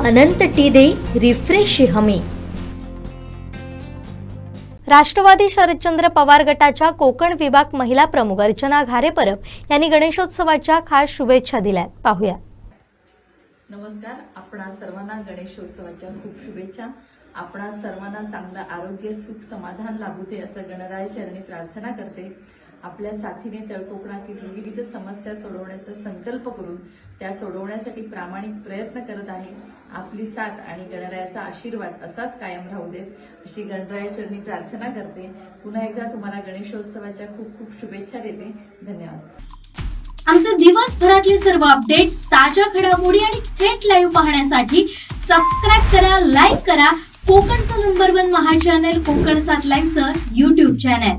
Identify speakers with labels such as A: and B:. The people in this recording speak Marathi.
A: अनंत टी दे रिफ्रेश हमी.
B: राष्ट्रवादी शरदचंद्र पवार गटाच्या कोकण विभाग महिला प्रमुख अर्चना घारे परब यांनी गणेशोत्सवाच्या खास शुभेच्छा दिल्या पाहूया.
C: नमस्कार. आपणा सर्वांना गणेशोत्सवाच्या खूप शुभेच्छा. आपणा सर्वांना चांगलं आरोग्य सुख समाधान लाभू दे असं गणराय चरणी प्रार्थना करते. आपल्या साथीने तळकोकणातील विविध समस्या सोडवण्याचा संकल्प करून त्या सोडवण्यासाठी प्रामाणिक प्रयत्न करत आहे. आपली साथ आणि गणरायाचा आशीर्वाद असाच कायम राहू देत अशी गणरायाचरणी प्रार्थना करते. पुन्हा एकदा तुम्हाला गणेशोत्सवाच्या खूप खूप शुभेच्छा देते. धन्यवाद.
D: आमचे दिवसभरातले सर्व अपडेट्स ताज्या घडामोडी आणि थेट लाईव्ह पाहण्यासाठी सबस्क्राईब करा लाईक करा. कोकणचं नंबर वन महा चॅनल कोकण सात लाईनचं युट्यूब चॅनल